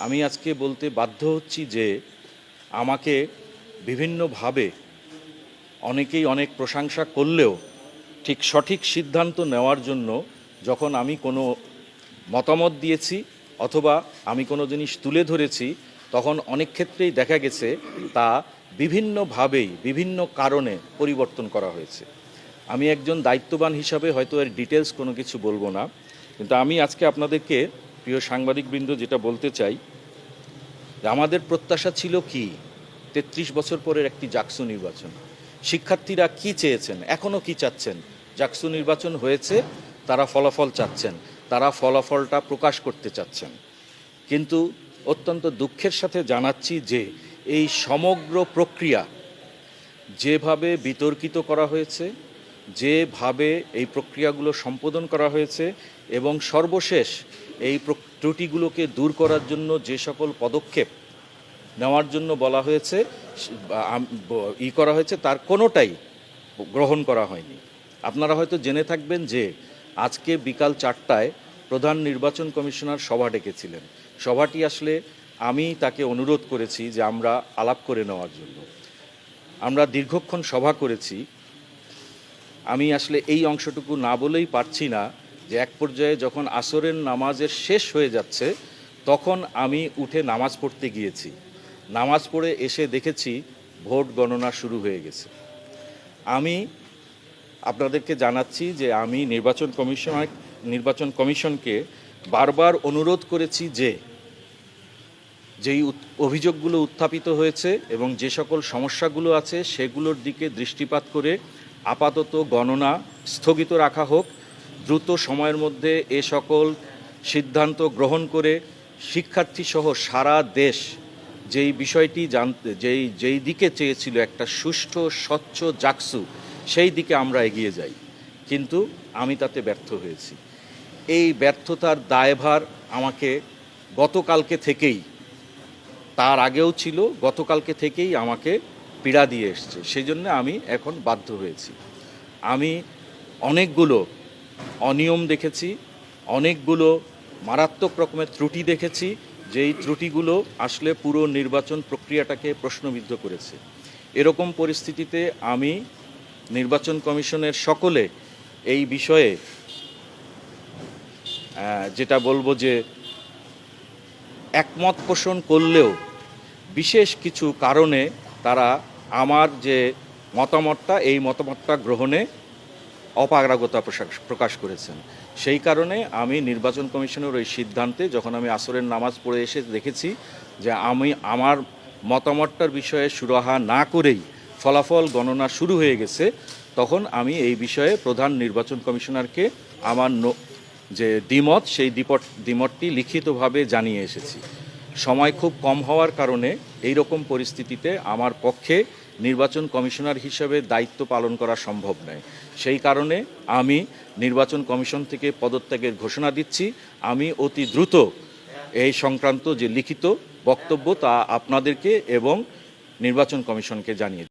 আমি আজকে বলতে বাধ্য হচ্ছি যে আমাকে বিভিন্নভাবে অনেকেই অনেক প্রশংসা করলেও ঠিক সঠিক সিদ্ধান্ত নেওয়ার জন্য যখন আমি কোনো মতামত দিয়েছি অথবা আমি কোনো জিনিস তুলে ধরেছি, তখন অনেক ক্ষেত্রেই দেখা গেছে তা বিভিন্নভাবেই বিভিন্ন কারণে পরিবর্তন করা হয়েছে। আমি একজন দায়িত্ববান হিসাবে হয়তো এর ডিটেলস কোনো কিছু বলব না, কিন্তু আমি আজকে আপনাদেরকে প্রিয় সাংবাদিকবৃন্দ, যেটা বলতে চাই আমাদের প্রত্যাশা ছিল কি? তেত্রিশ বছর পরের একটি জাকসু নির্বাচন। শিক্ষার্থীরা কি চেয়েছেন? এখনও কি চাচ্ছেন? জাকসু নির্বাচন হয়েছে, তারা ফলাফল চাচ্ছেন, তারা ফলাফলটা প্রকাশ করতে চাচ্ছেন। কিন্তু অত্যন্ত দুঃখের সাথে জানাচ্ছি যে, এই সমগ্র প্রক্রিয়া যেভাবে বিতর্কিত করা হয়েছে, যেভাবে এই প্রক্রিয়াগুলো সম্পাদন করা হয়েছে, এবং সর্বশেষ এই ত্রুটিগুলোকে দূর করার জন্য যে সকল পদক্ষেপ নেওয়ার জন্য বলা হয়েছে ই করা হয়েছে, তার কোনোটাই গ্রহণ করা হয়নি। আপনারা হয়তো জেনে থাকবেন যে আজকে বিকাল চারটায় প্রধান নির্বাচন কমিশনার সভা ডেকেছিলেন। সভাটি আসলে আমি তাকে অনুরোধ করেছি যে আমরা আলাপ করে নেওয়ার জন্য। আমরা দীর্ঘক্ষণ সভা করেছি। আমি আসলে এই অংশটুকু না বলেই পারছি না যে এক পর্যায়ে যখন আসরের নামাজের শেষ হয়ে যাচ্ছে, তখন আমি উঠে নামাজ পড়তে গিয়েছি। নামাজ পড়ে এসে দেখেছি ভোট গণনা শুরু হয়ে গেছে। আমি আপনাদেরকে জানাচ্ছি যে আমি নির্বাচন কমিশনার নির্বাচন কমিশনকে বারবার অনুরোধ করেছি যে, যেই অভিযোগগুলো উত্থাপিত হয়েছে এবং যে সকল সমস্যাগুলো আছে, সেগুলোর দিকে দৃষ্টিপাত করে আপাতত গণনা স্থগিত রাখা হোক। দ্রুত সময়ের মধ্যে এ সকল সিদ্ধান্ত গ্রহণ করে শিক্ষার্থী সহ সারা দেশ যেই বিষয়টি জানতে, যেই যেই দিকে চেয়েছিল একটা সুষ্ঠু, স্বচ্ছ জাকসু, সেই দিকে আমরা এগিয়ে যাই। কিন্তু আমি তাতে ব্যর্থ হয়েছি। এই ব্যর্থতার দায়ভার আমাকে গতকালকে থেকেই, তার আগেও ছিল, গতকালকে থেকেই আমাকে পীড়া দিয়ে এসছে। সেই জন্য আমি এখন বাধ্য হয়েছি। আমি অনেকগুলো অনিয়ম দেখেছি, অনেকগুলো মারাত্মক রকমের ত্রুটি দেখেছি, যেই ত্রুটিগুলো আসলে পুরো নির্বাচন প্রক্রিয়াটাকে প্রশ্নবিদ্ধ করেছে। এরকম পরিস্থিতিতে আমি নির্বাচন কমিশনের সকলে এই বিষয়ে যেটা বলব যে একমত পোষণ করলেও বিশেষ কিছু কারণে তারা আমার যে মতামতটা, এই মতামতটা গ্রহণে অপারগতা প্রকাশ- করেছেন। সেই কারণে আমি নির্বাচন কমিশনের ওই সিদ্ধান্তে যখন আমি আসরের নামাজ পড়ে এসে দেখেছি যে আমি আমার মতামতটার বিষয়ে সুরাহা না করেই ফলাফল গণনা শুরু হয়ে গেছে, তখন আমি এই বিষয়ে প্রধান নির্বাচন কমিশনারকে আমার যে দ্বিমত, সেই দ্বিপট দ্বিমতটি লিখিতভাবে জানিয়ে এসেছি। সময় খুব কম হওয়ার কারণে এই রকম পরিস্থিতিতে আমার পক্ষে নির্বাচন কমিশনার হিসেবে দায়িত্ব পালন করা সম্ভব নয়। সেই কারণে আমি নির্বাচন কমিশন থেকে পদত্যাগের ঘোষণা দিচ্ছি। আমি অতি দ্রুত এই সংক্রান্ত যে লিখিত বক্তব্য তা আপনাদেরকে এবং নির্বাচন কমিশনকে জানিয়ে